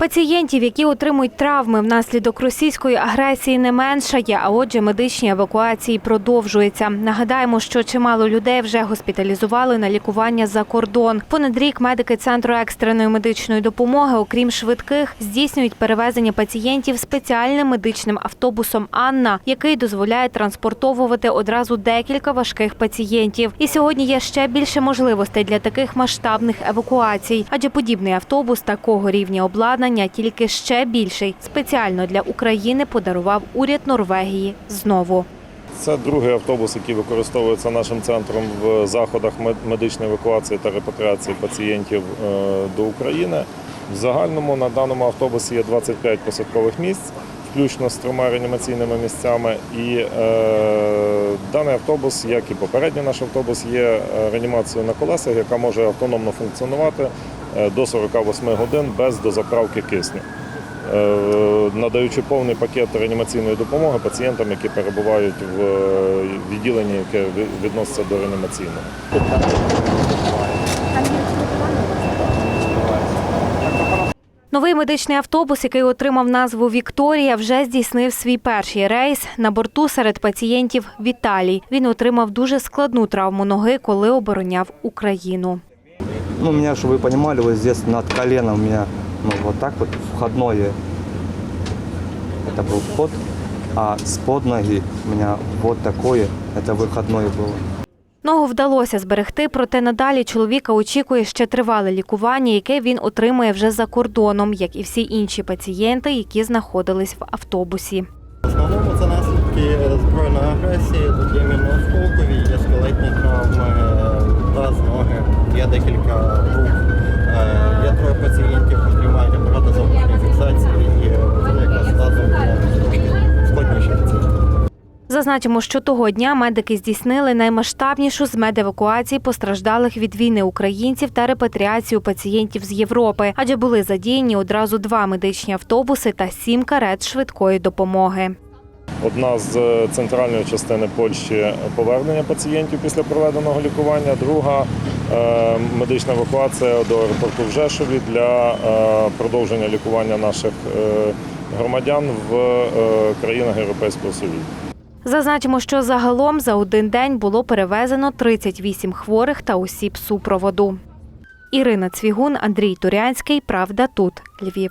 Пацієнтів, які отримують травми внаслідок російської агресії, не меншає, а отже, медичні евакуації продовжуються. Нагадаємо, що чимало людей вже госпіталізували на лікування за кордон. Понад рік медики центру екстреної медичної допомоги, окрім швидких, здійснюють перевезення пацієнтів спеціальним медичним автобусом Анна, який дозволяє транспортовувати одразу декілька важких пацієнтів. І сьогодні є ще більше можливостей для таких масштабних евакуацій, адже подібний автобус такого рівня обладнання, тільки ще більший, спеціально для України подарував уряд Норвегії знову. Це другий автобус, який використовується нашим центром в заходах мед- медичної евакуації та репатріації пацієнтів е, до України. В загальному на даному автобусі є 25 посадкових місць, включно з трьома реанімаційними місцями. І е, даний автобус, як і попередній наш автобус, є е, реанімацією на колесах, яка може автономно функціонувати до 48 годин без дозаправки кисню. Е, надаючи повний пакет реанімаційної допомоги пацієнтам, які перебувають в е, відділенні, яке відноситься до реанімаційного. Новий медичний автобус, який отримав назву Вікторія, вже здійснив свій перший рейс. На борту серед пацієнтів Віталій. Він отримав дуже складну травму ноги, коли обороняв Україну Ну, у меня, чтобы вы понимали, вот здесь над коленом у меня ну, вот так вот входное. Это был вход, а с под ноги у меня вот такое, это выходное было. Ногу вдалося зберегти, проте надалі чоловіка очікує ще тривале лікування, яке він отримує вже за кордоном, як і всі інші пацієнти, які знаходились в автобусі. В основному це наслідки збройної агресії, тут є мінно-осколкові, є скелетні травми, таз, ноги, є декілька. Е, Є троє пацієнтів, які мають апарати зовнішньої фіксації, і це якраз тазом складніші пацієнти. Зазначимо, що того дня медики здійснили наймасштабнішу з медевакуацій постраждалих від війни українців та репатріацію пацієнтів з Європи, адже були задіяні одразу два медичні автобуси та сім карет швидкої допомоги. Одна з е, центральної частини Польщі повернення пацієнтів після проведеного лікування, друга е, медична евакуація до аеропорту в Жешові для е, продовження лікування наших громадян в країнах Європейського Союзу. Зазначимо, що загалом за один день було перевезено 38 хворих та осіб супроводу. Ірина Цвігун, Андрій Турянський. Правда тут. Львів.